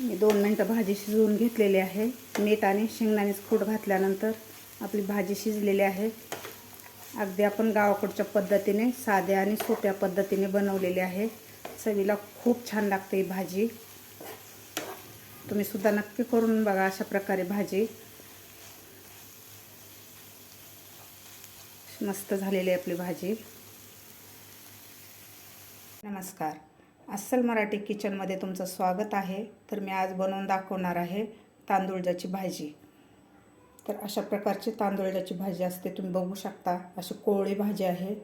मी दोन मिनटं भाजी शिजवून घेतलेली आहे. मीठ आणि शेंगदाणेच खूट घातल्यानंतर आपली भाजी शिजलेली आहे. अगदी आपण गावाकडच्या पद्धतीने साध्या आणि सोप्या पद्धतीने बनवलेली आहे. चवीला खूप छान लागते ही भाजी. तुम्ही सुद्धा नक्की करून बघा अशा प्रकारे भाजी. मस्त झालेली आहे आपली भाजी. नमस्कार. अस्सल मराठी किचनमध्ये तुमचं स्वागत आहे. तर मी आज बनवून दाखवणार आहे तांदूळजाची भाजी. तर अशा प्रकारची तांदूळजाची भाजी असते तुम्ही बघू शकता. अशी कोवळी भाजी आहे.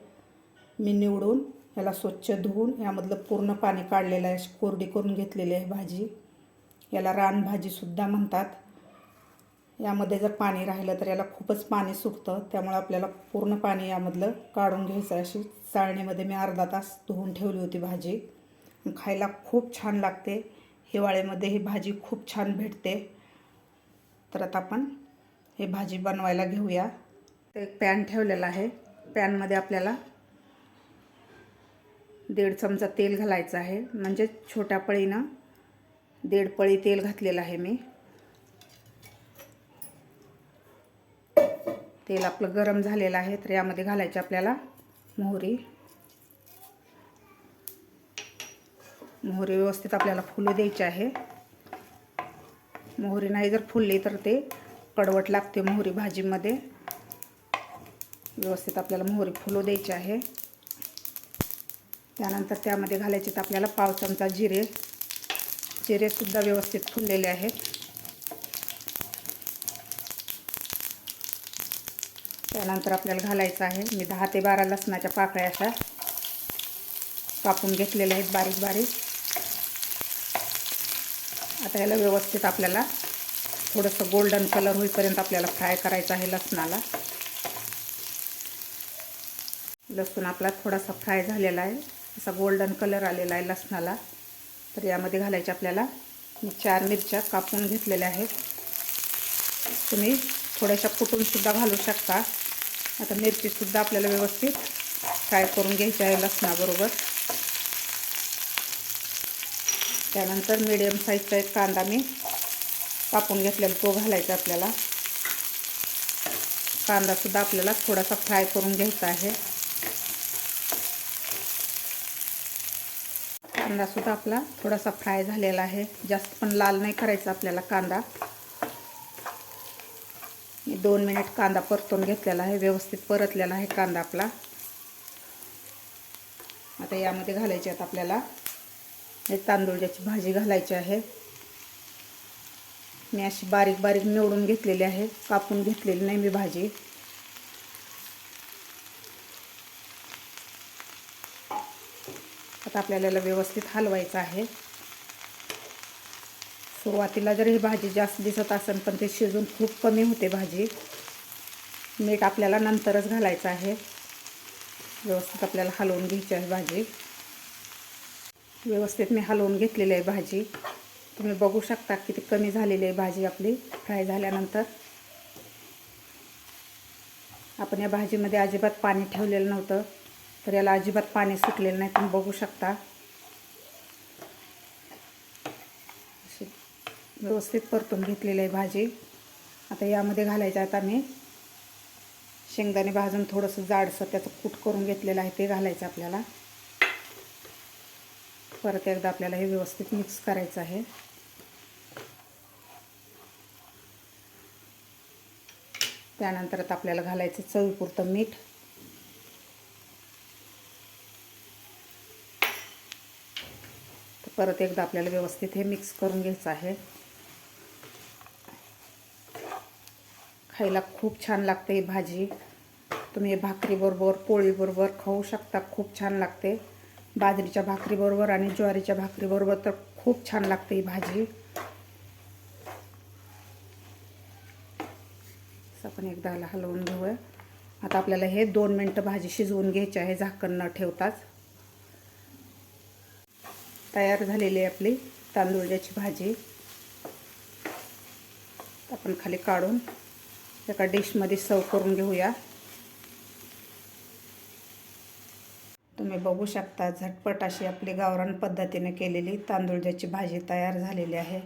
मी निवडून याला स्वच्छ धुवून यामधलं पूर्ण पाणी काढलेलं आहे. अशी कोरडी करून घेतलेली आहे भाजी. याला रानभाजीसुद्धा म्हणतात. यामध्ये जर पाणी राहिलं तर याला खूपच पाणी सुटतं. त्यामुळे आपल्याला पूर्ण पाणी यामधलं काढून घ्यायचं अशी चाळणीमध्ये मी अर्धा तास धुवून ठेवली होती भाजी. खायला खूप छान लागते. हिवाळ्यामध्ये ही भाजी खूप छान भेटते. तर आता आपण हे भाजी बनवायला घेऊया. एक पॅन ठेवलेला आहे. पॅनमध्ये आपल्याला दीड चमचा तेल घालायचं आहे. म्हणजे छोट्या पळीनं दीड पळी तेल घातलेलं आहे मी. तेल आपलं गरम झालेलं आहे. तर यामध्ये घालायचं आपल्याला मोहरी. मोहरी व्यवस्थित आपल्याला फुलं द्यायची आहे. मोहरी नाही जर फुलली तर ते कडवट लागते मोहरी भाजीमध्ये. व्यवस्थित आपल्याला मोहरी फुलं द्यायची आहे. त्यानंतर त्यामध्ये घालायचे तर आपल्याला पाव चमचा जिरे. जिरेसुद्धा व्यवस्थित फुललेले आहेत. त्यानंतर आपल्याला घालायचं आहे. मी दहा ते बारा लसणाच्या पाकळ्या अशा कापून घेतलेल्या आहेत बारीक बारीक. आता ह्याला व्यवस्थित आपल्याला थोडंसं गोल्डन कलर होईपर्यंत आपल्याला फ्राय करायचं आहे लसणाला. लसूण आपला थोडासा फ्राय झालेला आहे. असा गोल्डन कलर आलेला आहे लसणाला. तर यामध्ये घालायचे आपल्याला मी चार मिरच्या कापून घेतलेल्या आहेत. तुम्ही थोड्याशा कुटूनसुद्धा घालू शकता. आता मिरचीसुद्धा आपल्याला व्यवस्थित फ्राय करून घ्यायची आहे लसणाबरोबर. त्यानंतर मिडियम साईजचा एक कांदा मी कापून घेतलेला तो घालायचा आपल्याला. कांदासुद्धा आपल्याला थोडासा फ्राय करून घ्यायचा आहे. कांदासुद्धा आपला थोडासा फ्राय झालेला आहे. जास्त पण लाल नाही करायचा आपल्याला कांदा. मी दोन मिनिट कांदा परतून घेतलेला आहे. व्यवस्थित परतलेला आहे कांदा आपला. आता यामध्ये घालायचे आहेत आपल्याला तांदूळची भाजी घालायची आहे. मी अशी बारीक बारीक निवडून घेतलेली आहे. कापून घेतलेली नाही मी भाजी. आता आपल्याला व्यवस्थित हलवायचं आहे. सुरुवातीला जर ही भाजी जास्त दिसत असेल पण ते शिजून खूप कमी होते भाजी. मीठ आपल्याला नंतरच घालायचं आहे. व्यवस्थित आपल्याला हलवून घ्यायची आहे भाजी. व्यवस्थित मी हलवून घेतलेली आहे भाजी. तुम्ही बघू शकता किती कमी झालेली आहे भाजी आपली फ्राय झाल्यानंतर. आपण या भाजीमध्ये अजिबात पाणी ठेवलेलं नव्हतं तर याला अजिबात पाणी सुटलेलं नाही तुम्ही बघू शकता. अशी व्यवस्थित परतून घेतलेली आहे भाजी. आता यामध्ये घालायचं आता मी. शेंगदाणे भाजून थोडंसं जाडसं त्याचं कूट करून घेतलेलं आहे ते घालायचं आपल्याला. परत एकदा आपल्याला हे व्यवस्थित मिक्स करायचं आहे. त्यानंतर आता आपल्याला घालायचं चवीपुरतं मीठ. परत एकदा आपल्याला व्यवस्थित हे मिक्स करून घ्यायचं आहे. खायला खूप छान लागते ही भाजी. तुम्ही भाकरीबरोबर पोळीबरोबर खाऊ शकता खूप छान लागते. बाजरीच्या भाकरीबरोबर आणि ज्वारीच्या भाकरीबरोबर तर खूप छान लागते ही भाजी. आपण एकदा हलवून घेऊया. आता आपल्याला हे दोन मिनटं भाजी शिजवून घ्यायची आहे झाकण न ठेवताच. तयार झालेली आहे आपली तांदूळची भाजी. आपण खाली काढून एका डिशमध्ये सर्व करून घेऊया. तुम्ही बघू शकता झटपट अशी आपली गावरान पद्धतीने केलेली तांदूळजाची भाजी तयार झालेली आहे.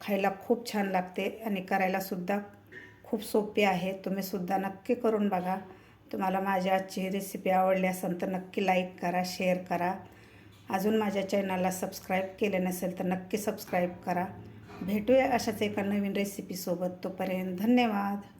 खायला खूप छान लागते आणि करायलासुद्धा खूप सोपी आहे. तुम्हीसुद्धा नक्की करून बघा. तुम्हाला माझी आजची ही रेसिपी आवडली असेल तर नक्की लाईक करा शेअर करा. अजून माझ्या चॅनलला सबस्क्राईब केले नसेल तर नक्की सबस्क्राईब करा. भेटूया अशाच एका नवीन रेसिपीसोबत तोपर्यंत धन्यवाद.